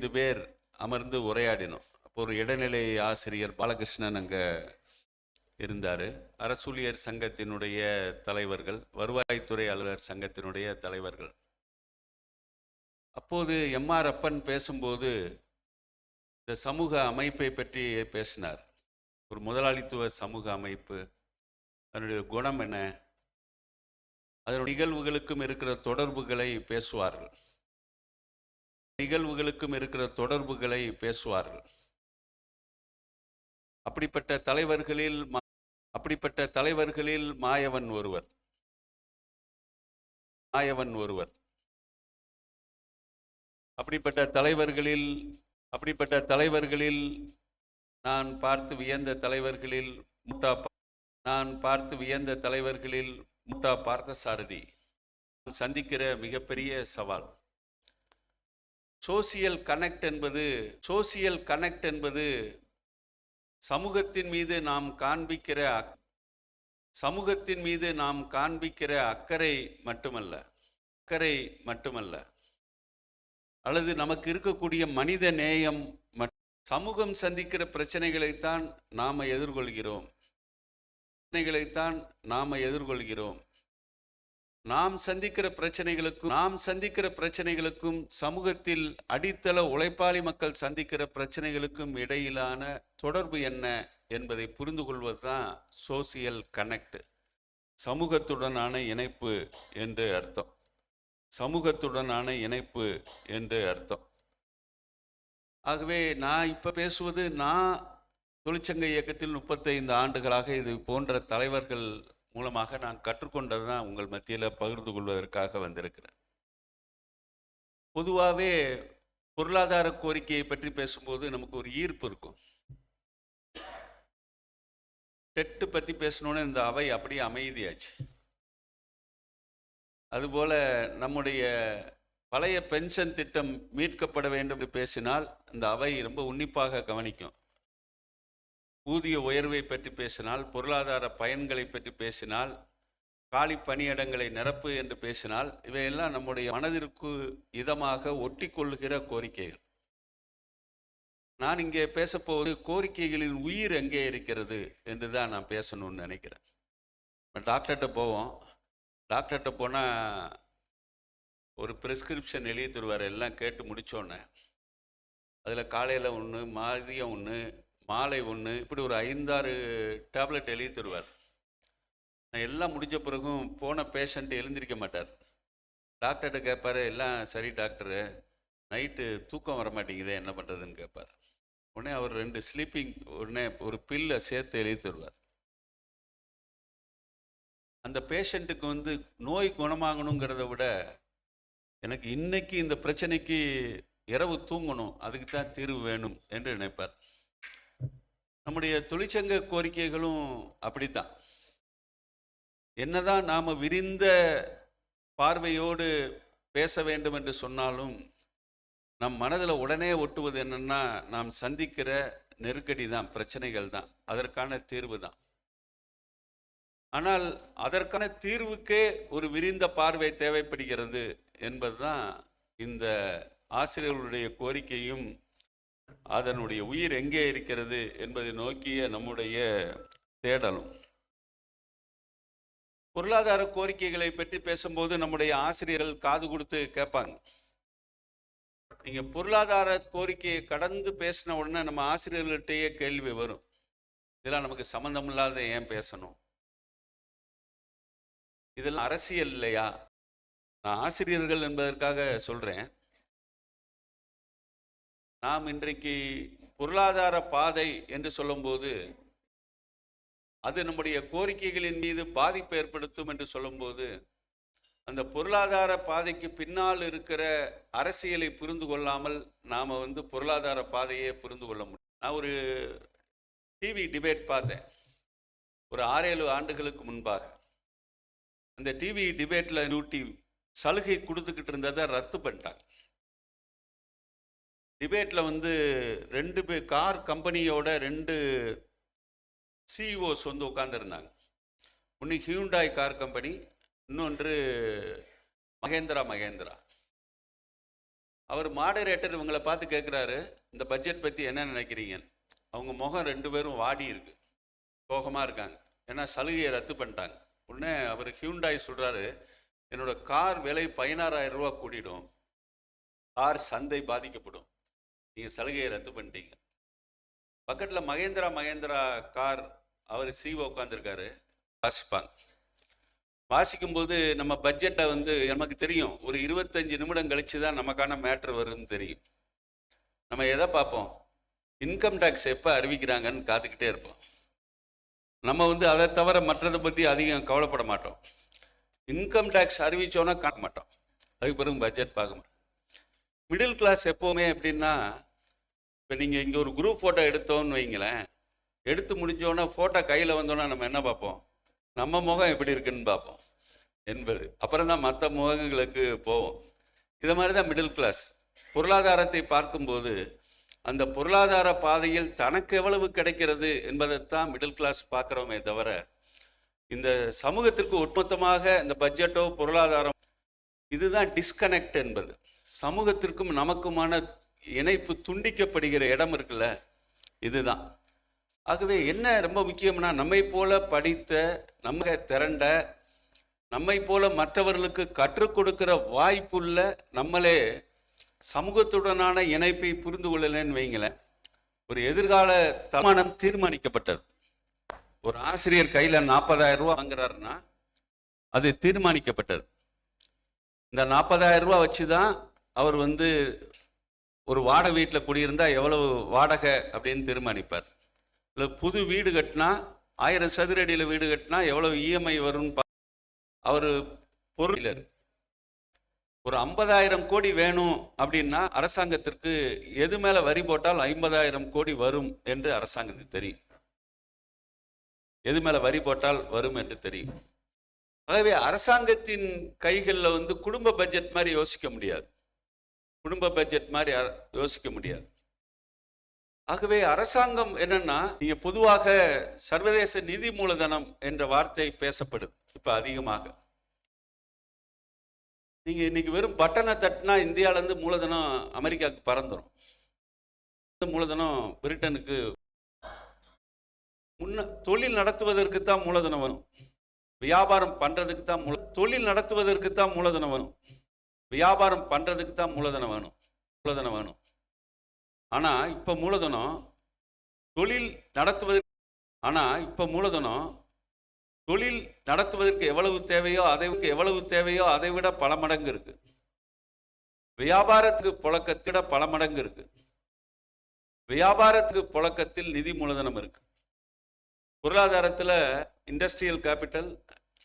ஐந்து பேர் அமர்ந்து உரையாடினோம். அப்போ ஒரு இடைநிலை ஆசிரியர் பாலகிருஷ்ணன் அங்கே இருந்தார். அரசூழியர் சங்கத்தினுடைய தலைவர்கள் வருவாய்த்துறை அலுவலர் சங்கத்தினுடைய தலைவர்கள். அப்போது எம்ஆர் அப்பன் பேசும்போது இந்த சமூக அமைப்பை பற்றி பேசினார். ஒரு முதலாளித்துவ சமூக அமைப்பு அதனுடைய குணம் என்ன? அதனுடைய நிகழ்வுகளுக்கும் இருக்கிற தொடர்புகளை பேசுவார்கள். நிகழ்வுகளுக்கும் இருக்கிற தொடர்புகளை பேசுவார்கள். அப்படிப்பட்ட தலைவர்களில் மா- அப்படிப்பட்ட தலைவர்களில் மாயவன் ஒருவர். மாயவன் ஒருவர். அப்படிப்பட்ட தலைவர்களில் அப்படிப்பட்ட தலைவர்களில் நான் பார்த்து வியந்த தலைவர்களில் முத்தா நான் பார்த்து வியந்த தலைவர்களில் முத்தா பார்த்தசாரதி. சந்திக்கிற மிகப்பெரிய சவால். சோசியல் கனெக்ட் என்பது சோசியல் கனெக்ட் என்பது சமூகத்தின் மீது நாம் காண்பிக்கிற அக்- சமூகத்தின் மீது நாம் காண்பிக்கிற அக்கறை மட்டுமல்ல அக்கறை மட்டுமல்ல. அல்லது நமக்கு இருக்கக்கூடிய மனித நேயம் மட்- சமூகம் சந்திக்கிற பிரச்சனைகளைத்தான் நாம் எதிர்கொள்கிறோம். பிரச்சனைகளைத்தான் நாம் எதிர்கொள்கிறோம். நாம் சந்திக்கிற பிரச்சனைகளுக்கும் நாம் சந்திக்கிற பிரச்சனைகளுக்கும் சமூகத்தில் அடித்தள உழைப்பாளி மக்கள் சந்திக்கிற பிரச்சனைகளுக்கும் இடையிலான தொடர்பு என்ன என்பதை புரிந்து கொள்வதுதான் சோசியல் கனெக்ட் சமூகத்துடனான இணைப்பு என்று அர்த்தம். சமூகத்துடனான இணைப்பு என்று அர்த்தம். ஆகவே நான் இப்ப பேசுவது நான் தொழிற்சங்க இயக்கத்தில் முப்பத்தைந்து ஆண்டுகளாக இது போன்ற தலைவர்கள் மூலமாக நான் கற்றுக்கொண்டது தான் உங்கள் மத்தியில் பகிர்ந்து கொள்வதற்காக வந்திருக்கிறேன். பொதுவாகவே பொருளாதார கோரிக்கையை பற்றி பேசும்போது நமக்கு ஒரு ஈர்ப்பு இருக்கும். டெட்டு பற்றி பேசணுன்னு இந்த அவை அப்படியே அமைதியாச்சு. அதுபோல் நம்முடைய பழைய பென்ஷன் திட்டம் மீட்கப்பட வேண்டும் என்று பேசினால் இந்த அவை ரொம்ப உன்னிப்பாக கவனிக்கும். ஊதிய உயர்வை பற்றி பேசினால் பொருளாதார பயன்களை பற்றி பேசினால் காலி பணியிடங்களை நிரப்பு என்று பேசினால் இவையெல்லாம் நம்முடைய மனதிற்கு இதமாக ஒட்டி கொள்ளுகிற கோரிக்கைகள். நான் இங்கே பேசப்போவது கோரிக்கைகளின் உயிர் எங்கே இருக்கிறது என்று தான் நான் பேசணும்னு நினைக்கிறேன். டாக்டர்கிட்ட போவோம். டாக்டர்கிட்ட போனால் ஒரு ப்ரிஸ்கிரிப்ஷன் எழுதி தருவார். எல்லாம் கேட்டு முடிச்சோன்னே. அதில் காலையில் ஒன்று மதியம் ஒன்று மாலை ஒன்று இப்படி ஒரு ஐந்தாறு டேப்லெட் எழுதி தருவார். நான் எல்லாம் முடிஞ்ச பிறகும் போன பேஷண்ட் எழுந்திருக்க மாட்டார். டாக்டர்கிட்ட கேட்பார் எல்லாம் சரி டாக்டரு நைட்டு தூக்கம் வர மாட்டேங்குதே என்ன பண்ணுறதுன்னு கேட்பார். உடனே அவர் ரெண்டு ஸ்லீப்பிங் உடனே ஒரு பில்லை சேர்த்து எழுதி தருவார். அந்த பேஷண்ட்டுக்கு வந்து நோய் குணமாகணுங்கிறத விட எனக்கு இன்னைக்கு இந்த பிரச்சனைக்கு இரவு தூங்கணும் அதுக்கு தான் தீர்வு வேணும் என்று நினைப்பார். நம்முடைய தொழிற்சங்க கோரிக்கைகளும் அப்படித்தான். என்னதான் நாம் விரிந்த பார்வையோடு பேச வேண்டும் என்று சொன்னாலும் நம் மனதில் உடனே ஒட்டுவது என்னென்னா நாம் சந்திக்கிற நெருக்கடி தான் பிரச்சனைகள் தான். அதற்கான தீர்வு தான். ஆனால் அதற்கான தீர்வுக்கே ஒரு விரிந்த பார்வை தேவைப்படுகிறது என்பதுதான் இந்த ஆசிரியர்களுடைய கோரிக்கையும் அதனுடைய உயிர் எங்கே இருக்கிறது என்பதை நோக்கிய நம்முடைய தேடலும். பொருளாதார கோரிக்கைகளை பற்றி பேசும்போது நம்முடைய ஆசிரியர்கள் காது கொடுத்து கேட்பாங்க. நீங்க பொருளாதார கோரிக்கையை கடந்து பேசின உடனே நம்ம ஆசிரியர்கள்ட்டையே கேள்வி வரும். இதெல்லாம் நமக்கு சம்மந்தம் இல்லாத ஏன் பேசணும்? இதெல்லாம் அரசியல் இல்லையா? நான் ஆசிரியர்கள் என்பதற்காக சொல்றேன். நாம் இன்றைக்கு பொருளாதார பாதை என்று சொல்லும்போது அது நம்முடைய கோரிக்கைகளின் மீது பாதிப்பு ஏற்படுத்தும் என்று சொல்லும்போது அந்த பொருளாதார பாதைக்கு பின்னால் இருக்கிற அரசியலை புரிந்து கொள்ளாமல் நாம் வந்து பொருளாதார பாதையை புரிந்து கொள்ள முடியும். நான் ஒரு டிவி டிபேட் பார்த்தேன். ஒரு ஆறேழு ஆண்டுகளுக்கு முன்பாக. அந்த டிவி டிபேட்டில் டியூட்டி சலுகை கொடுத்துக்கிட்டு இருந்ததை ரத்து பண்ணிட்டாங்க. டிபேட்டில் வந்து ரெண்டு பேர் கார் கம்பெனியோட ரெண்டு சிஇஓஸ் வந்து உட்காந்துருந்தாங்க ஒன்று ஹியூண்டாய் கார் கம்பெனி இன்னொன்று மகேந்திரா மகேந்திரா. அவர் மாடரேட்டர் இவங்களை பார்த்து கேட்குறாரு இந்த பட்ஜெட் பற்றி என்ன நினைக்கிறீங்க? அவங்க முகம் ரெண்டு பேரும் வாடி இருக்கு. சோகமாக இருக்காங்க. ஏன்னா சலுகையை ரத்து பண்ணிட்டாங்க. உடனே அவர் ஹியூண்டாய் சொல்கிறாரு என்னோட கார் விலை பதினாறாயிரம் ரூபா கூடிடும். கார் சந்தை பாதிக்கப்படும். நீங்கள் சலுகையை ரத்து பண்ணிட்டீங்க. பக்கத்தில் மகேந்திரா மகேந்திரா கார் அவர் சிஓ உட்காந்துருக்காரு வாசிப்பாங்க. வாசிக்கும்போது நம்ம பட்ஜெட்டை வந்து நமக்கு தெரியும். ஒரு இருபத்தஞ்சு நிமிடம் கழித்து தான் நமக்கான மேட்ரு வருதுன்னு தெரியும். நம்ம எதை பார்ப்போம்? இன்கம் டேக்ஸ் எப்போ அறிவிக்கிறாங்கன்னு காத்துக்கிட்டே இருப்போம். நம்ம வந்து அதை தவிர மற்றதை பற்றி அதிகம் கவலைப்பட மாட்டோம். இன்கம் டேக்ஸ் அறிவித்தோன்னா காட்ட மாட்டோம். அதுக்கு பிறகு பட்ஜெட் பார்க்க மாட்டோம். மிடில் கிளாஸ் எப்போவுமே எப்படின்னா இப்போ நீங்கள் இங்கே ஒரு குரூப் ஃபோட்டோ எடுத்தோன்னு வைங்களேன் எடுத்து முடிஞ்சோன்னா ஃபோட்டோ கையில் வந்தோன்னா நம்ம என்ன பார்ப்போம்? நம்ம முகம் எப்படி இருக்குன்னு பார்ப்போம். என்பது. அப்புறம் தான் மற்ற முகங்களுக்கு போவோம். இது மாதிரி தான் மிடில் கிளாஸ் பொருளாதாரத்தை பார்க்கும்போது அந்த பொருளாதார பாதையில் தனக்கு எவ்வளவு கிடைக்கிறது என்பதைத்தான் மிடில் கிளாஸ் பார்க்குறோமே தவிர இந்த சமூகத்திற்கு ஒட்டுமொத்தமாக இந்த பட்ஜெட்டோ பொருளாதாரம் இதுதான் டிஸ்கனெக்ட் என்பது. சமூகத்திற்கும் நமக்குமான இணைப்பு துண்டிக்கப்படுகிற இடம் இருக்குல்ல இதுதான். ஆகவே என்ன ரொம்ப முக்கியம்னா நம்மை போல படித்த நம்ம திரண்ட நம்மை போல மற்றவர்களுக்கு கற்றுக் கொடுக்கிற வாய்ப்புள்ள நம்மளே சமூகத்துடனான இணைப்பை புரிந்து கொள்ளலன்னு வைங்களேன். ஒரு எதிர்கால தமானம் தீர்மானிக்கப்பட்டது. ஒரு ஆசிரியர் கையில் நாற்பதாயிரம் ரூபா வாங்குறாருன்னா அது தீர்மானிக்கப்பட்டது. இந்த நாற்பதாயிரம் ரூபா வச்சு தான் அவர் வந்து ஒரு வாடகை வீட்டில் குடியிருந்தால் எவ்வளவு வாடகை அப்படின்னு தீர்மானிப்பார். இல்லை புது வீடு கட்டினா ஆயிரம் சதுர அடியில் வீடு கட்டினா எவ்வளவு இஎம்ஐ வரும்னு அவர் பொருளர் ஒரு ஐம்பதாயிரம் கோடி வேணும் அப்படின்னா அரசாங்கத்திற்கு எது மேலே வரி போட்டால் ஐம்பதாயிரம் கோடி வரும் என்று அரசாங்கத்துக்கு தெரியும். எது மேலே வரி போட்டால் வரும் என்று தெரியும். ஆகவே அரசாங்கத்தின் கைகளில் வந்து குடும்ப பட்ஜெட் மாதிரி யோசிக்க முடியாது. குடும்ப பட்ஜெட் மாதிரி யோசிக்க முடியாது. ஆகவே அரசாங்கம் என்னன்னா நீங்க பொதுவாக சர்வதேச நிதி மூலதனம் என்ற வார்த்தை பேசப்படுது இப்ப அதிகமாக. நீங்க இன்னைக்கு வெறும் பட்டனை தட்டினா இந்தியால இருந்து மூலதனம் அமெரிக்காவுக்கு பறந்துடும் மூலதனம் பிரிட்டனுக்கு முன்ன தொழில் நடத்துவதற்கு தான் மூலதனம் வரும். வியாபாரம் பண்றதுக்கு தான் மூல தொழில் நடத்துவதற்கு தான் மூலதனம் வரும். வியாபாரம் பண்ணுறதுக்கு தான் மூலதனம் வேணும். மூலதனம் வேணும். ஆனால் இப்போ மூலதனம் தொழில் நடத்துவதற்கு ஆனால் இப்போ மூலதனம் தொழில் நடத்துவதற்கு எவ்வளவு தேவையோ அதை எவ்வளவு தேவையோ அதை விட பல மடங்கு இருக்கு. வியாபாரத்துக்கு புழக்கத்திட பல மடங்கு இருக்கு. வியாபாரத்துக்கு புழக்கத்தில் நிதி மூலதனம் இருக்கு. பொருளாதாரத்தில் industrial capital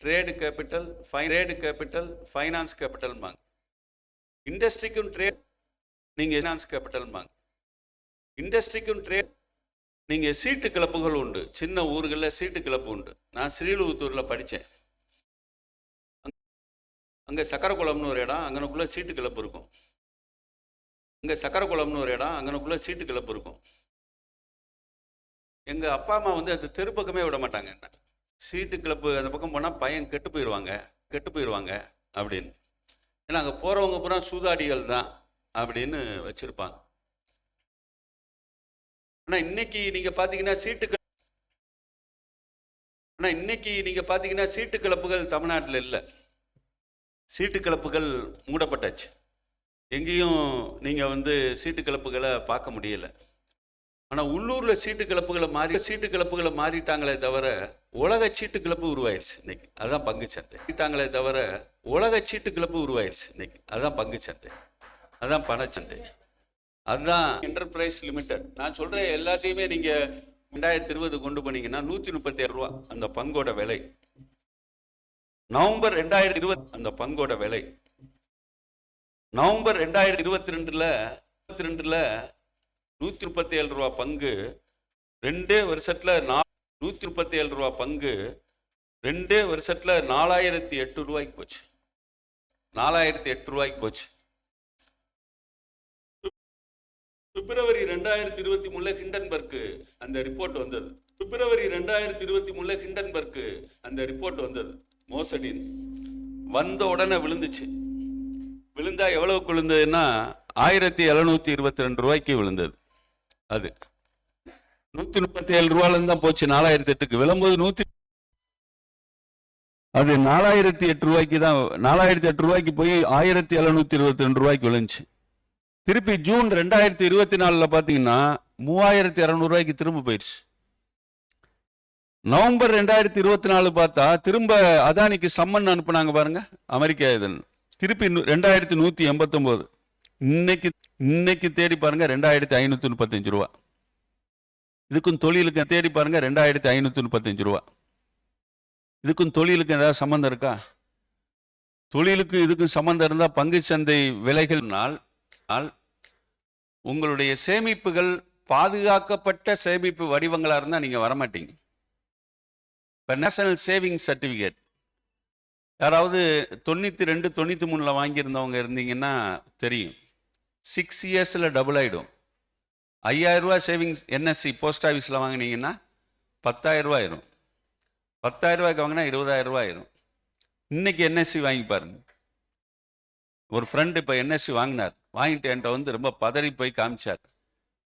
trade capital trade capital finance கேபிட்டல்பாங்க இண்டஸ்ட்ரிக்கும் ட்ரேட் நீங்கள் ஃபைனான்ஸ் கேபிட்டல்பாங்க இண்டஸ்ட்ரிக்கும் ட்ரேட் நீங்கள் சீட்டு கிளப்புகள் உண்டு. சின்ன ஊர்களில் சீட்டு கிளப்பு உண்டு. நான் ஸ்ரீலுகுத்தூரில் படித்தேன் அங்கே சக்கரக்குளம்னு ஒரு இடம் அங்கனுக்குள்ளே சீட்டு கிளப்பு இருக்கும். இங்கே சக்கரக்குளம்னு ஒரு இடம் அங்கனக்குள்ளே சீட்டு கிளப்பு இருக்கும். எங்கள் அப்பா அம்மா வந்து அந்த தெரு பக்கமே விட மாட்டாங்க. என்ன சீட்டு கிளப்பு அந்த பக்கம் போனால் பையன் கெட்டு போயிடுவாங்க கெட்டு போயிடுவாங்க அப்படின்னு. ஏன்னா அங்கே போகிறவங்க பூரா சூதாடிகள் தான் அப்படின்னு வச்சுருப்பாங்க. ஆனால் இன்னைக்கு நீங்கள் பார்த்தீங்கன்னா சீட்டு ஆனால் இன்னைக்கு நீங்கள் பார்த்தீங்கன்னா சீட்டு கிளப்புகள் தமிழ்நாட்டில் இல்லை. சீட்டு கிளப்புகள் மூடப்பட்டாச்சு. எங்கேயும் நீங்கள் வந்து சீட்டு கிளப்புகளை பார்க்க முடியலை. ஆனால் உள்ளூரில் சீட்டு கிளப்புகளை மாறி சீட்டு கிளப்புகளை மாறிட்டாங்களே தவிர உலக சீட்டு கிளப்பு உருவாயிருச்சு இன்னைக்கு. அதுதான் பங்கு சந்தை. மாறிட்டாங்களே தவிர உலக சீட்டு கிளப்பு உருவாயிருச்சு இன்னைக்கு. அதுதான் பங்கு சந்தை. அதுதான் பணச்சந்தை அதுதான் என்டர்பிரைஸ் லிமிடெட் நான் சொல்கிறேன் எல்லாத்தையுமே நீங்கள் ரெண்டாயிரத்தி இருபது கொண்டு போனீங்கன்னா நூற்றி முப்பத்தி ஏழு ரூபா அந்த பங்கோட விலை. நவம்பர் ரெண்டாயிரத்தி இருபது அந்த பங்கோட விலை. நவம்பர் ரெண்டாயிரத்தி இருபத்தி ரெண்டுல இருபத்தி ரெண்டுல நூற்றி முப்பத்தி ஏழு ரூபா பங்கு ரெண்டே வருஷத்தில் நா நூற்றி முப்பத்தி ஏழு ரூபா பங்கு ரெண்டே வருஷத்தில் நாலாயிரத்தி எட்டு ரூபாய்க்கு போச்சு. நாலாயிரத்தி எட்டு ரூபாய்க்கு போச்சு. பிப்ரவரி ரெண்டாயிரத்தி இருபத்தி மூணுல ஹிண்டன்பர்க்கு அந்த ரிப்போர்ட் வந்தது. பிப்ரவரி ரெண்டாயிரத்தி இருபத்தி மூணுல ஹிண்டன்பர்க்கு அந்த ரிப்போர்ட் வந்தது. மோசடின்னு வந்த உடனே விழுந்துச்சு. விழுந்தா எவ்வளவுக்கு விழுந்ததுன்னா ஆயிரத்தி எழுநூத்தி இருபத்தி ரெண்டு ரூபாய்க்கு விழுந்தது. அது. நூத்தி முப்பத்தி ஏழு ரூபாயில தான் போச்சு நாலாயிரத்தி எட்டுக்கு. விளம்போது நூத்தி அது நாலாயிரத்தி எட்டு ரூபாய்க்கு தான் நாலாயிரத்தி எட்டு ரூபாய்க்கு போய் ஆயிரத்தி எழுநூத்தி இருபத்தி ரெண்டு ரூபாய்க்கு விழுந்துச்சு. திருப்பி ஜூன் ரெண்டாயிரத்தி இருபத்தி நாலுல பாத்தீங்கன்னா மூவாயிரத்தி இரநூறுவாய்க்கு திரும்ப போயிடுச்சு நவம்பர் ரெண்டாயிரத்தி இருபத்தி நாலு பார்த்தா திரும்ப அதானிக்கு சம்மன் அனுப்புனாங்க பாருங்க அமெரிக்கா இதன். திருப்பி நூ- ரெண்டாயிரத்தி நூத்தி எண்பத்தொம்போது. இன்னைக்கு இன்னைக்கு தேடி பாருங்க ரெண்டாயிரத்தி ஐநூத்தி முப்பத்தஞ்சு ரூபா. இதுக்கும் தொழிலுக்கு தேடி பாருங்க ரெண்டாயிரத்தி ஐநூத்தி முப்பத்தஞ்சு ரூபா. இதுக்கும் தொழிலுக்கு ஏதாவது சம்மந்தம் இருக்கா? தொழிலுக்கு இதுக்கும் சம்மந்தம் இருந்தால் பங்குச்சந்தை விலைகள்னால் நாள் உங்களுடைய சேமிப்புகள் பாதுகாக்கப்பட்ட சேமிப்பு வடிவங்களாக இருந்தால் நீங்கள் வரமாட்டீங்க. இப்போ நேஷனல் சேவிங் சர்டிஃபிகேட். யாராவது தொண்ணூற்றி ரெண்டு தொண்ணூற்றி மூணில் வாங்கியிருந்தவங்க இருந்தீங்கன்னா தெரியும். சிக்ஸ் இயர்ஸில் டபுள் ஆகிடும் ஐயாயிரரூவா சேவிங்ஸ் என்எஸ்சி போஸ்ட் ஆஃபீஸில் வாங்கினீங்கன்னா பத்தாயிரரூவா ஆயிரும். பத்தாயிரரூவாய்க்கு வாங்கினா இருபதாயிரம் ரூபாய் ஆயிரும். இன்றைக்கி என்எஸ்சி வாங்கி பாருங்க. ஒரு ஃப்ரெண்டு இப்போ என்எஸ்சி வாங்கினார். வாங்கிட்டு என்கிட்ட வந்து ரொம்ப பதறி போய் காமிச்சார்.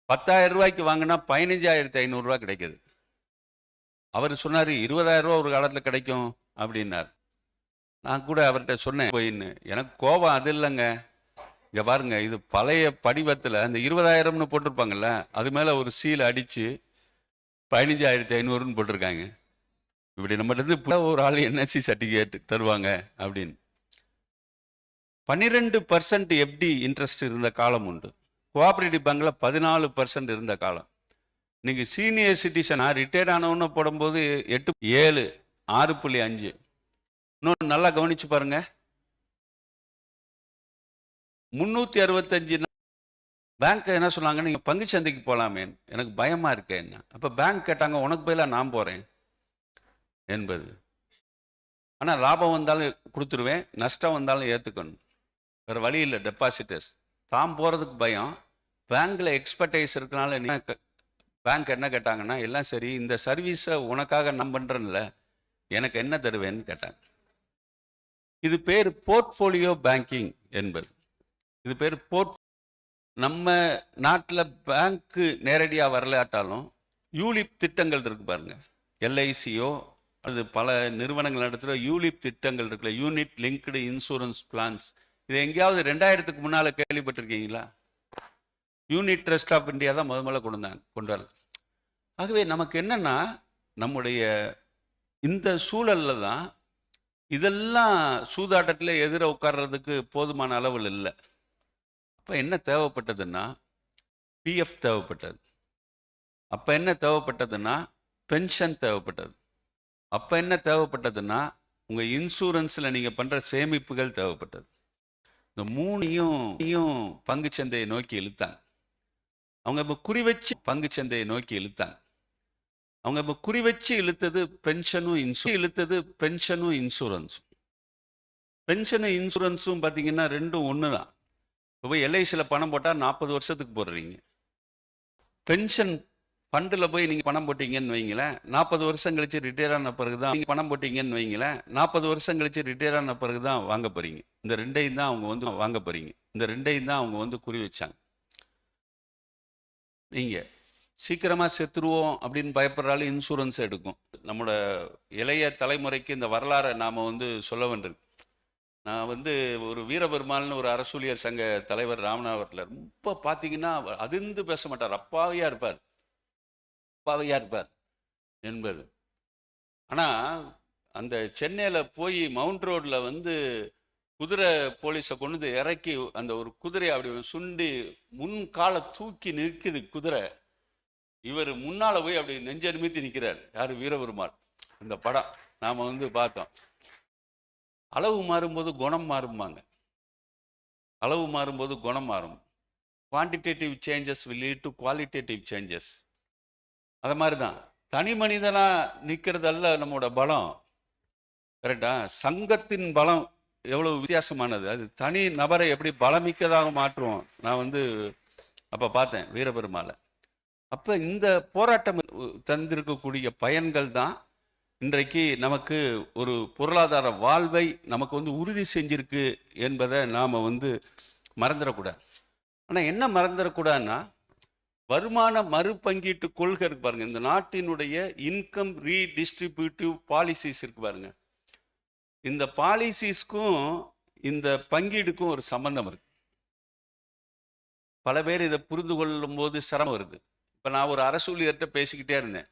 பத்தாயிரம் ரூபாய்க்கு வாங்கினா பதினஞ்சாயிரத்தி ஐநூறுரூவா கிடைக்குது. அவர் சொன்னார் இருபதாயிரம் ரூபா ஒரு காலத்தில் கிடைக்கும் அப்படின்னார். நான் கூட அவர்கிட்ட சொன்னேன் போயின்னு. எனக்கு கோபம் அது இல்லைங்க. இங்கே பாருங்க இது பழைய படிவத்தில் அந்த இருபதாயிரம்னு போட்டிருப்பாங்கல்ல அது மேலே ஒரு சீல் அடித்து பதினஞ்சாயிரத்தி ஐநூறுன்னு போட்டிருக்காங்க. இப்படி நம்மகிட்ட இருந்து ஒரு ஆள் என்எஸ்சி சர்டிஃபிகேட் தருவாங்க அப்படின்னு. பன்னிரெண்டு பர்சன்ட் எஃப்டி இன்ட்ரெஸ்ட் இருந்த காலம் உண்டு. கோஆபரேட்டிவ் பேங்க்ல பதினாலு பர்சன்ட் இருந்த காலம். நீங்க சீனியர் சிட்டிசனா ரிட்டையர்ட் ஆனவன்னு போடும்போது எட்டு ஏழு ஆறு புள்ளி அஞ்சு. இன்னொன்று நல்லா கவனிச்சு பாருங்க. முந்நூற்றி அறுபத்தஞ்சு பேங்க் என்ன சொன்னாங்க? நீங்கள் பங்கு சந்தைக்கு போகலாமே எனக்கு பயமாக இருக்கேன் என்ன? அப்போ பேங்க் கேட்டாங்க உனக்கு பதிலாக நான் போகிறேன் என்பது. ஆனால் லாபம் வந்தாலும் கொடுத்துருவேன் நஷ்டம் வந்தாலும் ஏற்றுக்கணும் வேறு வழி இல்லை டெபாசிட்டர்ஸ் தான் போகிறதுக்கு பயம். பேங்க்கில் எக்ஸ்பர்டைஸ் இருக்கனால பேங்க் என்ன கேட்டாங்கன்னா எல்லாம் சரி இந்த சர்வீஸை உனக்காக நான் பண்ணுறேன்ல எனக்கு என்ன தருவேன்னு கேட்டாங்க. இது பேர் போர்ட்ஃபோலியோ பேங்கிங் என்பது. இது பேர் போர்ட் நம்ம நாட்டில் பேங்க்கு நேரடியாக வரலாட்டாலும் யூலிப் திட்டங்கள் இருக்கு பாருங்க. எல்ஐசியோ அது பல நிறுவனங்கள் நடத்துகிற யூலிப் திட்டங்கள் இருக்குல்ல. Unit linked insurance plans. இது எங்கேயாவது ரெண்டாயிரத்துக்கு முன்னால் கேள்விப்பட்டிருக்கீங்களா? யூனிட் ட்ரஸ்ட் ஆஃப் இந்தியா தான் முத முதல்ல கொண்டு வந்தாங்க கொண்டு வரல. ஆகவே நமக்கு என்னன்னா நம்முடைய இந்த சூழல்ல தான் இதெல்லாம் சூதாட்டத்தில் எதிர உட்கார்றதுக்கு போதுமான அளவில் இல்லை. அப்போ என்ன தேவைப்பட்டதுன்னா பிஎஃப் தேவைப்பட்டது. அப்போ என்ன தேவைப்பட்டதுன்னா பென்ஷன் தேவைப்பட்டது. அப்போ என்ன தேவைப்பட்டதுன்னா உங்கள் இன்சூரன்ஸில் நீங்கள் பண்ணுற சேமிப்புகள் தேவைப்பட்டது. இந்த மூணையும் பங்கு சந்தையை நோக்கி இழுத்தாங்க. அவங்க இப்போ குறி வச்சு பங்குச்சந்தையை நோக்கி இழுத்தாங்க. அவங்க இப்போ குறி வச்சு இழுத்தது பென்ஷனும் இன்சூ இழுத்தது பென்ஷனும் இன்சூரன்ஸும் பென்ஷனும் இன்சூரன்ஸும் பார்த்தீங்கன்னா ரெண்டும் ஒன்று தான் இப்போ போய் எல்ஐசியில் பணம் போட்டால் நாற்பது வருஷத்துக்கு போடுறீங்க. பென்ஷன் ஃபண்டில் போய் நீங்கள் பணம் போட்டீங்கன்னு வைங்களேன் நாற்பது வருஷம் கழிச்சு ரிட்டையர் ஆன பிறகு தான் நீங்கள் பணம் போட்டீங்கன்னு வைங்களேன் நாற்பது வருஷம் கழிச்சு ரிட்டையர் ஆன பிறகு தான் வாங்க போகிறீங்க இந்த ரெண்டையும் தான் அவங்க வந்து வாங்க போகிறீங்க இந்த ரெண்டையும் தான் அவங்க வந்து குறி வச்சாங்க. நீங்கள் சீக்கிரமாக செத்துருவோம் அப்படின்னு பயப்படுறாலும் இன்சூரன்ஸ் எடுக்கும். நம்மளோட இளைய தலைமுறைக்கு இந்த வரலாறை நாம் வந்து சொல்ல வேண்டியிருக்கு. நான் வந்து ஒரு வீரபெருமாள்னு ஒரு அரசூழியர் சங்க தலைவர் ராமநாதபுரத்தில் ரொம்ப பார்த்தீங்கன்னா அதிர்ந்து பேச மாட்டார். அப்பாவையாக இருப்பார். அப்பாவையாக இருப்பார் என்பது. ஆனால் அந்த சென்னையில் போய் மவுண்ட் ரோட்டில் வந்து குதிரை போலீஸை கொண்டு வந்து இறக்கி அந்த ஒரு குதிரையை அப்படி சுண்டி முன் காலை தூக்கி நிற்குது குதிரை. இவர் முன்னால் போய் அப்படி நெஞ்ச நிமித்தி நிற்கிறார் யார்? வீரபெருமாள். இந்த படம் நாம் வந்து பார்த்தோம். அளவு மாறும்போது குணம் மாறும்பாங்க. அளவு மாறும்போது குணம் மாறும். Quantitative changes will lead to qualitative changes அது மாதிரி தான் தனி மனிதனாக நிற்கிறதல்ல நம்மளோட பலம் கரெக்டா சங்கத்தின் பலம் எவ்வளோ வித்தியாசமானது. அது தனி நபரை எப்படி பலமிக்கதாக மாற்றுவோம் நான் வந்து அப்போ பார்த்தேன் வீரபெருமாளை. அப்போ இந்த போராட்டம் தந்திருக்கக்கூடிய பயன்கள் தான் இன்றைக்கு நமக்கு ஒரு பொருளாதார வாழ்வை நமக்கு வந்து உறுதி செஞ்சிருக்கு என்பதை நாம் வந்து மறந்துடக்கூடாது. ஆனால் என்ன மறந்துடக்கூடாதுன்னா வருமான மறுபங்கீட்டு கொள்கை இருக்கு பாருங்க. இந்த நாட்டினுடைய இன்கம் ரீடிஸ்ட்ரிபியூட்டிவ் பாலிசிஸ் இருக்கு பாருங்க. இந்த பாலிசிஸ்க்கும் இந்த பங்கீடுக்கும் ஒரு சம்பந்தம் இருக்கு. பல பேர் இதை புரிந்து கொள்ளும் போது சிரமம் வருது. இப்போ நான் ஒரு அரசு ஊழியர்கிட்ட பேசிக்கிட்டே இருந்தேன்.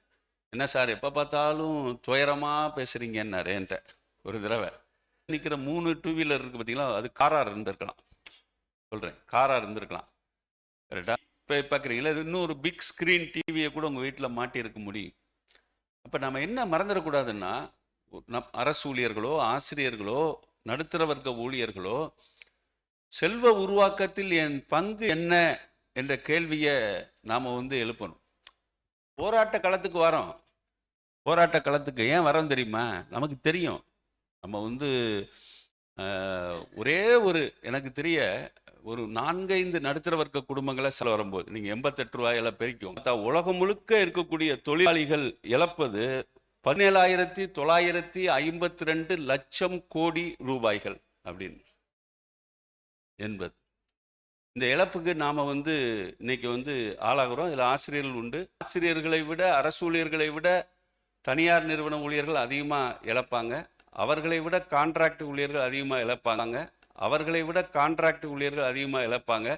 என்ன சார் எப்போ பார்த்தாலும் துயரமாக பேசுகிறீங்கன்னாரு என்கிட்ட ஒரு தடவை. நிற்கிற மூணு டூ வீலர் இருக்குது பார்த்தீங்களா அது காராக இருந்திருக்கலாம். சொல்கிறேன் காராக இருந்திருக்கலாம். கரெக்டாக இப்போ பார்க்குறீங்களா இன்னும் ஒரு பிக் ஸ்க்ரீன் டிவியை கூட உங்கள் வீட்டில் மாட்டியிருக்க முடியும். அப்போ நம்ம என்ன மறந்துடக்கூடாதுன்னா நம் அரசு ஊழியர்களோ ஆசிரியர்களோ நடுத்தர வர்க்க ஊழியர்களோ செல்வ உருவாக்கத்தில் என் பங்கு என்ன என்ற கேள்வியை நாம் வந்து எழுப்பணும். போராட்ட களத்துக்கு வரோம். போராட்ட களத்துக்கு ஏன் வரோம் தெரியுமா? நமக்கு தெரியும். நம்ம வந்து ஒரே ஒரு எனக்கு தெரிய ஒரு நான்கைந்து நடுத்தர வர்க்க குடும்பங்களை செல வரும்போது நீங்கள் எண்பத்தெட்டு ரூபாயில பெருக்கும் உலகம் முழுக்க இருக்கக்கூடிய தொழிலாளிகள் இழப்பது பதினேழாயிரத்தி தொள்ளாயிரத்தி ஐம்பத்தி ரெண்டு லட்சம் கோடி ரூபாய்கள் அப்படின்னு. என்பது. இந்த இழப்புக்கு நாம் வந்து இன்னைக்கு வந்து ஆளாகிறோம். இதில் ஆசிரியர்கள் உண்டு. ஆசிரியர்களை விட அரசு ஊழியர்களை விட தனியார் நிறுவன ஊழியர்கள் அதிகமாக இழப்பாங்க. அவர்களை விட கான்ட்ராக்ட் ஊழியர்கள் அதிகமாக இழப்பாங்க. அவர்களை விட கான்ட்ராக்ட் ஊழியர்கள் அதிகமாக இழப்பாங்க.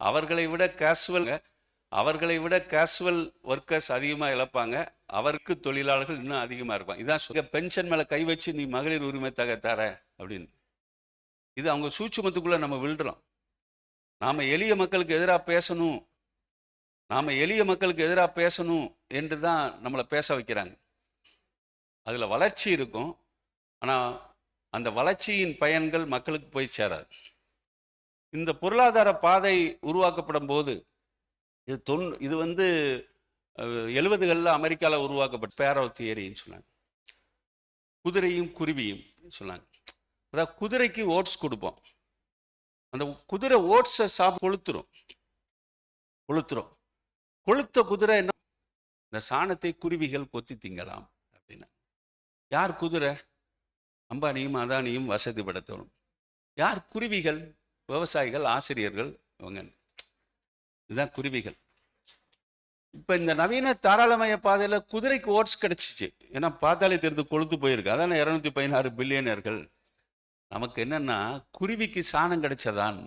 அவர்களை விட கேஷுவல் அவர்களை விட கேஷுவல் ஒர்க்கர்ஸ் அதிகமாக இழப்பாங்க. அவருக்கு தொழிலாளர்கள் இன்னும் அதிகமாக இருப்பாங்க. இதான் பென்ஷன் மேலே கை வச்சு நீ மகளிர் உரிமை தக தர அப்படின்னு. இது அவங்க சூட்சுமத்துக்குள்ளே நம்ம விழுறோம் நாம் எளிய மக்களுக்கு எதிராக பேசணும். நாம் எளிய மக்களுக்கு எதிராக பேசணும் என்று தான் நம்மளை பேச வைக்கிறாங்க. அதில் வளர்ச்சி இருக்கும். ஆனால் அந்த வளர்ச்சியின் பயன்கள் மக்களுக்கு போய் சேராது. இந்த பொருளாதார பாதை உருவாக்கப்படும் போது இது தொன் இது வந்து எழுபதுகளில் அமெரிக்காவில் உருவாக்கப்பட்ட பேரோ தியரின்னு சொன்னாங்க. குதிரையும் குருவியும் சொன்னாங்க. அதாவது குதிரைக்கு ஓட்ஸ் கொடுப்போம். அந்த குதிரை ஓட்ஸை சாப் கொளுத்துரும். கொளுத்துரும். கொளுத்த குதிரை என்ன? இந்த சாணத்தை குருவிகள் கொத்தி திங்கலாம் அப்படின்னு. யார் குதிரை? அம்பானியும் அதானியும் வசதி படுத்தணும் யார் குருவிகள்? விவசாயிகள் ஆசிரியர்கள் இவங்க. இதுதான் குருவிகள். இப்போ இந்த நவீன தாராளமய பாதையில் குதிரைக்கு ஓட்ஸ் கிடச்சிச்சு. ஏன்னா பார்த்தாலே தெரிந்து கொளுத்து போயிருக்கு. அதான் இரநூத்தி பதினாறு பில்லியனர்கள். நமக்கு என்னென்னா குருவிக்கு சாணம் கிடைச்சதான்.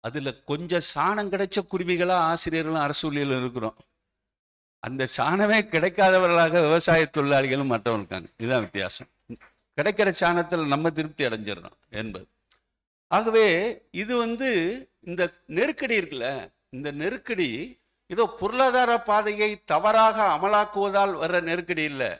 அதில் கொஞ்சம் சாணம் கிடைச்ச குருவிகளாக ஆசிரியர்களும் அரசு ஊழியர்களும் இருக்கிறோம். அந்த சாணமே கிடைக்காதவர்களாக விவசாய தொழிலாளிகளும் மற்றவங்க இருக்காங்க. இதுதான் வித்தியாசம். கிடைக்கிற சாணத்தில் நம்ம திருப்தி அடைஞ்சிடணும் என்பது. ஆகவே இது வந்து இந்த நெருக்கடி இருக்குல்ல இந்த நெருக்கடி ஏதோ பொருளாதார பாதையை தவறாக அமலாக்குவதால் வர்ற நெருக்கடி இல்லை.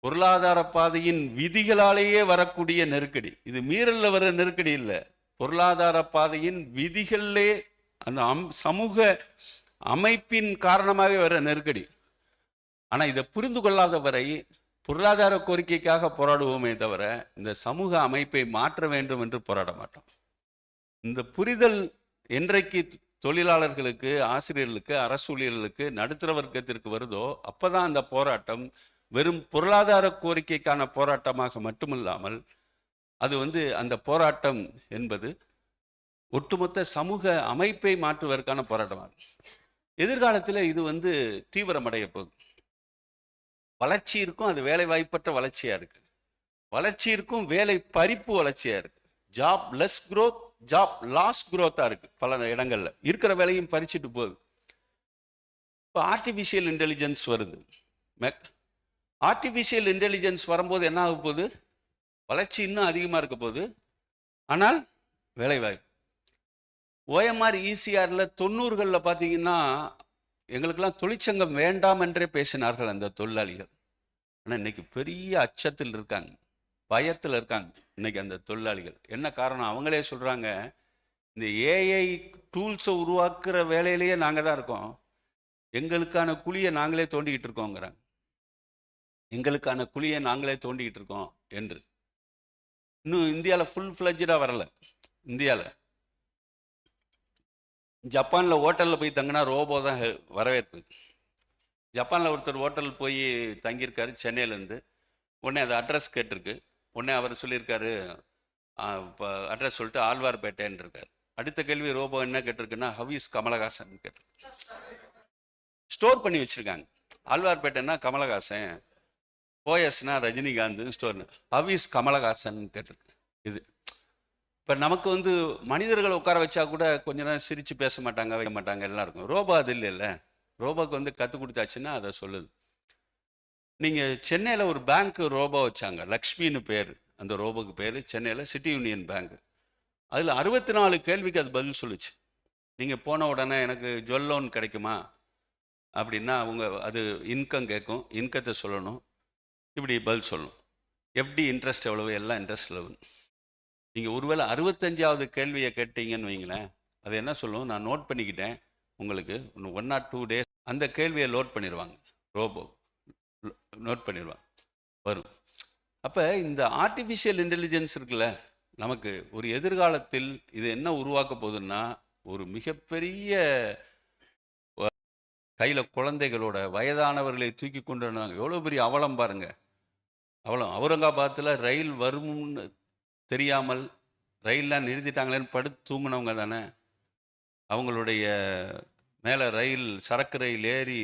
பொருளாதார பாதையின் விதிகளாலேயே வரக்கூடிய நெருக்கடி. இது மீறல்ல வர நெருக்கடி இல்லை. பொருளாதார பாதையின் விதிகளிலே அந்த அம் சமூக அமைப்பின் காரணமாகவே வர நெருக்கடி. ஆனால் இதை புரிந்து கொள்ளாத வரை பொருளாதார கோரிக்கைக்காக போராடுவோமே தவிர இந்த சமூக அமைப்பை மாற்ற வேண்டும் என்று போராட மாட்டோம். இந்த புரிதல் என்றைக்கு தொழிலாளர்களுக்கு ஆசிரியர்களுக்கு அரசு ஊழியர்களுக்கு நடுத்தர வர்க்கத்திற்கு வருதோ அப்போதான் அந்த போராட்டம் வெறும் பொருளாதார கோரிக்கைக்கான போராட்டமாக மட்டுமில்லாமல் அது வந்து அந்த போராட்டம் என்பது ஒட்டுமொத்த சமூக அமைப்பை மாற்றுவதற்கான போராட்டமாகும். எதிர்காலத்தில் இது வந்து தீவிரமடைய போகுது. வளர்ச்சி இருக்கும் அது வேலை வாய்ப்பற்ற வளர்ச்சியாக இருக்கு. வளர்ச்சி இருக்கும் வேலை பறிப்பு வளர்ச்சியாக இருக்கு. Job less growth job loss க்ரோத்தாக இருக்குது இருக்கு பல இடங்களில். இருக்கிற வேலையும் பறிச்சுட்டு போகுது. இப்போ ஆர்டிஃபிஷியல் இன்டெலிஜென்ஸ் வருது. மெக் ஆர்டிஃபிஷியல் இன்டெலிஜென்ஸ் வரும்போது என்ன ஆக போகுது? வளர்ச்சி இன்னும் அதிகமாக இருக்க போகுது. ஆனால் வேலைவாய்ப்பு. ஓஎம்ஆர் இசிஆரில் தொண்ணூறுகளில் பார்த்தீங்கன்னா எங்களுக்கெல்லாம் தொழிற்சங்கம் வேண்டாம் என்றே பேசினார்கள் அந்த தொழிலாளிகள். ஆனால் இன்னைக்கு பெரிய அச்சத்தில் இருக்காங்க. பயத்தில் இருக்காங்க இன்னைக்கு அந்த தொழிலாளிகள். என்ன காரணம்? அவங்களே சொல்கிறாங்க இந்த ஏஐ டூல்ஸை உருவாக்குற வேலையிலேயே நாங்கள் தான் இருக்கோம். எங்களுக்கான குழியை நாங்களே தோண்டிக்கிட்டு இருக்கோங்கிறாங்க. எங்களுக்கான குழியை நாங்களே தோண்டிக்கிட்டு இருக்கோம் என்று. இன்னும் இந்தியாவில் ஃபுல் ஃப்ளட்ஜாக வரல. இந்தியாவில் ஜப்பானில் ஹோட்டலில் போய் தங்கினா ரோபோ தான் வரவேற்பு. ஜப்பானில் ஒருத்தர் ஹோட்டல் போய் தங்கியிருக்காரு சென்னையிலேருந்து. உடனே அது அட்ரஸ் கேட்டிருக்கு. உடனே அவர் சொல்லியிருக்காரு இப்போ அட்ரஸ் சொல்லிட்டு ஆழ்வார்பேட்டைன்னு இருக்கார் அடுத்த கேள்வி ரோபோ என்ன கேட்டிருக்குன்னா ஹவிஸ் கமலஹாசன்? கேட்டிருக்கு. ஸ்டோர் பண்ணி வச்சுருக்காங்க. ஆழ்வார்பேட்டைன்னா கமலஹாசன் போயஸ்னா ரஜினிகாந்த் ஸ்டோர்னு. ஹவிஸ் கமலஹாசன்? கேட்டிருக்கு. இது இப்போ நமக்கு வந்து மனிதர்களை உட்கார வச்சா கூட கொஞ்ச நேரம் சிரித்து பேச மாட்டாங்க வைக்க மாட்டாங்க எல்லாம் இருக்கும். ரோபோ அது இல்லைல்ல ரோபோக்கு வந்து கற்றுக் கொடுத்தாச்சுன்னா அதை சொல்லுது. நீங்கள் சென்னையில் ஒரு பேங்க் ரோபோ வச்சாங்க லக்ஷ்மின்னு பேர். அந்த ரோபோக்கு பேர் சென்னையில் சிட்டி யூனியன் பேங்க் அதில் அறுபத்தி நாலு கேள்விக்கு அது பதில் சொல்லுச்சு. நீங்கள் போன உடனே எனக்கு ஜுவல் லோன் கிடைக்குமா? அப்படின்னா அவங்க அது இன்கம் கேட்கும். இன்கத்தை சொல்லணும். இப்படி பதில் சொல்லணும் எப்படி இன்ட்ரெஸ்ட் எவ்வளவு? எல்லாம் இன்ட்ரெஸ்ட் லெவல் நீங்கள் ஒருவேளை அறுபத்தஞ்சாவது கேள்வியை கேட்டீங்கன்னு வைங்களேன் அது என்ன சொல்லும்? நான் நோட் பண்ணிக்கிட்டேன் உங்களுக்கு. ஒன் ஆர் டூ டேஸ் அந்த கேள்வியை லோட் பண்ணிடுவாங்க ரோபோ நோட் பண்ணிடுவாங்க வரும். அப்போ இந்த ஆர்டிஃபிஷியல் இன்டெலிஜென்ஸ் இருக்குல்ல நமக்கு ஒரு எதிர்காலத்தில் இது என்ன உருவாக்க போகுதுன்னா ஒரு மிகப்பெரிய கையில் குழந்தைகளோட வயதானவர்களை தூக்கி கொண்டு வந்தாங்க. எவ்வளோ பெரிய அவலம் பாருங்க. அவலம் அவுரங்காபாத்தில் ரயில் வரும்னு தெரியாமல் ரயிலெலாம் நிறுத்திட்டாங்களேன்னு படுத்து தூங்கினவங்க தானே? அவங்களுடைய மேலே ரயில் சரக்கு ரயில் ஏறி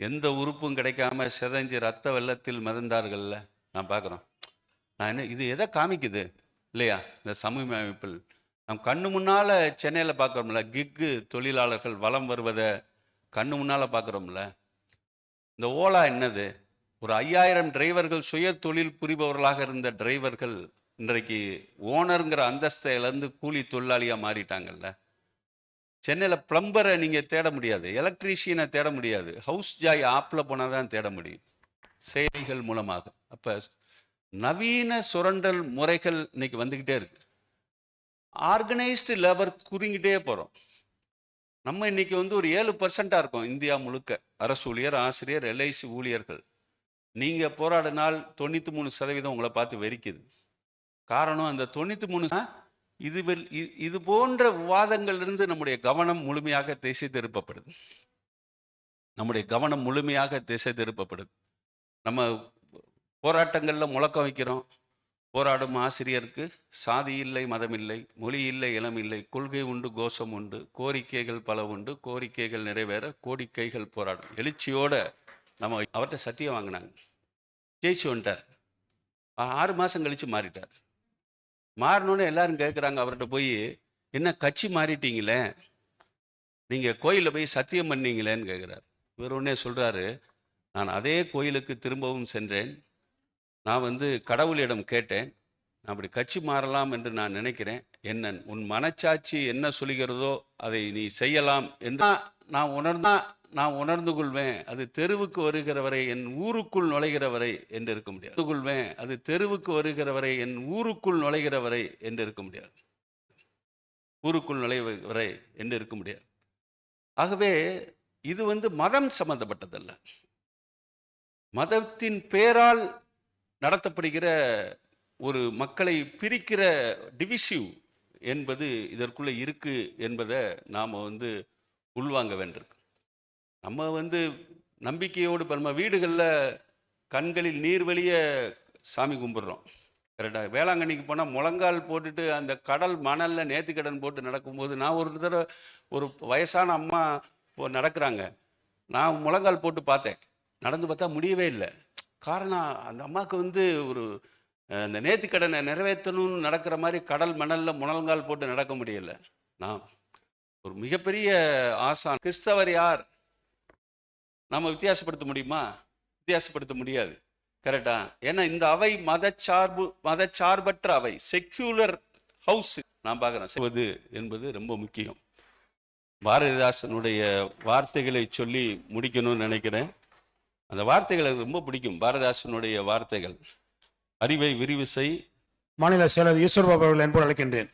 எந்த உறுப்பும் கிடைக்காம சிதைஞ்சு ரத்த வெள்ளத்தில் மிதந்தார்கள்ல? நான் பார்க்குறோம் நான் என்ன இது எதை காமிக்குது? இல்லையா? இந்த சமூக அமைப்பில். நம் கண்ணு முன்னால் சென்னையில் பார்க்குறோம்ல கிக்கு தொழிலாளர்கள் வளம் வருவதை கண்ணு முன்னால் பார்க்குறோம்ல இந்த ஓலா என்னது? ஒரு ஐயாயிரம் டிரைவர்கள் சுய தொழில் புரிபவர்களாக இருந்த டிரைவர்கள் இன்றைக்கு ஓனருங்கிற அந்தஸ்தை இழந்து கூலி தொழிலாளியாக மாறிட்டாங்கல்ல? சென்னையில் பிளம்பரை நீங்கள் தேட முடியாது எலக்ட்ரீஷியனை தேட முடியாது ஹவுஸ் ஜாய் ஆப்பில் போனால் தான் தேட முடியும். செயலிகள் மூலமாக. அப்போ நவீன சுரண்டல் முறைகள் இன்னைக்கு வந்துக்கிட்டே இருக்கு. ஆர்கனைஸ்டு லேபர் குறுங்கிட்டே போகிறோம் நம்ம இன்னைக்கு வந்து ஒரு ஏழு பர்சண்டாக இருக்கோம் இந்தியா முழுக்க. அரசு ஊழியர் ஆசிரியர் எல்ஐசி ஊழியர்கள். நீங்கள் போராடினால் தொண்ணூற்றி மூணு சதவீதம் உங்களை பார்த்து வெறிக்குது. காரணம் அந்த தொண்ணூற்றி மூணு இது இது போன்ற விவாதங்களிலிருந்து நம்முடைய கவனம் முழுமையாக திசை திருப்பப்படுது. நம்முடைய கவனம் முழுமையாக திசை திருப்பப்படுது. நம்ம போராட்டங்களில் முழக்கம் வைக்கிறோம். போராடும் ஆசிரியருக்கு சாதி இல்லை மதம் இல்லை மொழி இல்லை இளம் இல்லை கொள்கை உண்டு கோஷம் உண்டு கோரிக்கைகள் பல உண்டு கோரிக்கைகள் நிறைவேற கோடிக்கைகள் போராடும். எழுச்சியோட நம்ம அவர்கிட்ட சத்தியம் வாங்கினாங்க. ஜெயிச்சு வந்துட்டார். ஆறு மாதம் கழிச்சு மாறிட்டார். மாறணும்னு எல்லாரும் கேட்குறாங்க அவர்கிட்ட போய் என்ன கட்சி மாறிட்டீங்களே? நீங்கள் கோயிலில் போய் சத்தியம் பண்ணீங்களேன்னு கேட்குறாரு இவர் ஒன்றே சொல்கிறாரு நான் அதே கோயிலுக்கு திரும்பவும் சென்றேன். நான் வந்து கடவுளிடம் கேட்டேன். நான் அப்படி கட்சி மாறலாம் என்று நான் நினைக்கிறேன். என்ன உன் மனச்சாட்சி என்ன சொல்கிறதோ அதை நீ செய்யலாம் என்று நான் உணர்ந்தா நான் உணர்ந்து கொள்வேன் அது தெருவுக்கு வருகிற வரை என் ஊருக்குள் நுழைகிற வரை என்று இருக்க முடியாது. கொள்வேன் அது தெருவுக்கு வருகிற வரை என் ஊருக்குள் நுழைகிற வரை என்று இருக்க முடியாது. ஊருக்குள் நுழைவரை வரை என்று இருக்க முடியாது. ஆகவே இது வந்து மதம் சம்பந்தப்பட்டதல்ல. மதத்தின் பேரால் நடத்தப்படுகிற ஒரு மக்களை பிரிக்கிற டிவிசிவ் என்பது இதற்குள்ளே இருக்கு என்பதை நாம் வந்து உள்வாங்க வேண்டியிருக்கு நம்ம வந்து நம்பிக்கையோடு இப்போ நம்ம வீடுகளில் கண்களில் நீர் வழிய சாமி கும்பிட்றோம். கரெக்டாக வேளாங்கண்ணிக்கு போனால் முழங்கால் போட்டுட்டு அந்த கடல் மணலில் நேர்த்திக்கடன் போட்டு நடக்கும்போது நான் ஒரு தடவை ஒரு வயசான அம்மா இப்போ நடக்கிறாங்க. நான் முழங்கால் போட்டு பார்த்தேன். நடந்து பார்த்தா முடியவே இல்லை. காரணம் அந்த அம்மாவுக்கு வந்து ஒரு அந்த நேர்த்திக்கடனை நிறைவேற்றணும்னு நடக்கிற மாதிரி கடல் மணலில் முழங்கால் போட்டு நடக்க முடியல. நான் ஒரு மிகப்பெரிய ஆசான். கிறிஸ்தவர் யார்? நம்ம வித்தியாசப்படுத்த முடியுமா? வித்தியாசப்படுத்த முடியாது. கரெக்டா ஏன்னா இந்த அவை மதச்சார்பு மதச்சார்பற்ற அவை. செக்யூலர் ஹவுஸ் நான் பார்க்குறேன். செய்வது என்பது ரொம்ப முக்கியம். பாரதிதாசனுடைய வார்த்தைகளை சொல்லி முடிக்கணும்னு நினைக்கிறேன். அந்த வார்த்தைகள் எனக்கு ரொம்ப பிடிக்கும். பாரதிதாசனுடைய வார்த்தைகள். அறிவை விரிவு செய். மாநில செயலர் ஈஸ்வர் பாபா அவர்கள் என்போடு அழைக்கின்றேன்.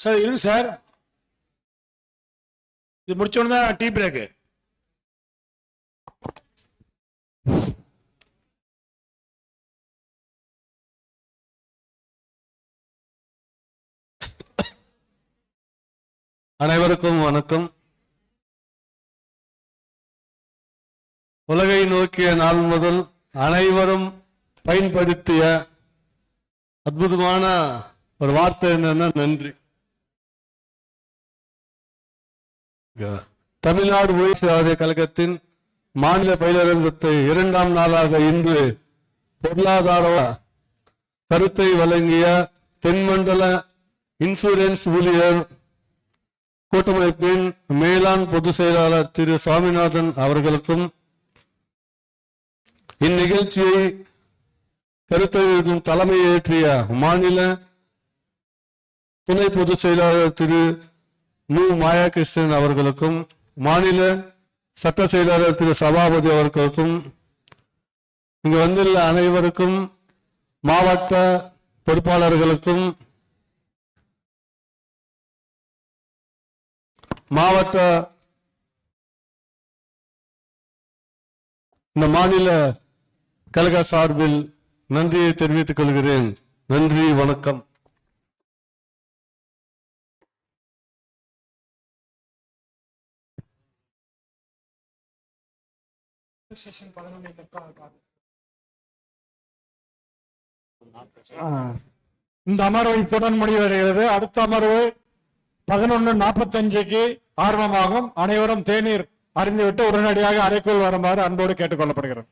சார் இருங்க சார். இது முடிச்சோன்னு தான் டீ பிரேக்கு அனைவருக்கும் வணக்கம். உலகை நோக்கிய நாள் முதல் அனைவரும் பயன்படுத்திய அற்புதமான ஒரு வார்த்தை என்னன்னா நன்றி. தமிழ்நாடு ஓய்வு கழகத்தின் மாநில பயிலரங்கத்தை இரண்டாம் நாளாக இன்று பொருளாதார கருத்தை வழங்கிய தென்மண்டல இன்சூரன்ஸ் ஊழியர் கூட்டமைப்பின் மேலாண் பொதுச் செயலாளர் திரு சுவாமிநாதன் அவர்களுக்கும் இந்நிகழ்ச்சியை கருத்தறிவிக்கும் தலைமையேற்றிய மாநில துணை பொதுச் செயலாளர் திரு யு மாயாகிருஷ்ணன் அவர்களுக்கும் மாநில சட்ட செயலாளர் திரு சபாபதி அவர்களுக்கும் இங்கு வந்துள்ள அனைவருக்கும் மாவட்ட பொறுப்பாளர்களுக்கும் மாவட்ட இந்த மாநில கழக சார்பில் நன்றியை தெரிவித்துக் கொள்கிறேன். நன்றி வணக்கம். இந்த அமர்வு இத்துடன் முடிவடைகிறது. அடுத்த அமர்வு பதினொன்று நாற்பத்தஞ்சுக்கு ஆர்வமாகும் அனைவரும் தேநீர் அறிந்துவிட்டு உடனடியாக அறைக்குள் வருமாறு அன்போடு கேட்டுக்கொள்ளப்படுகிறது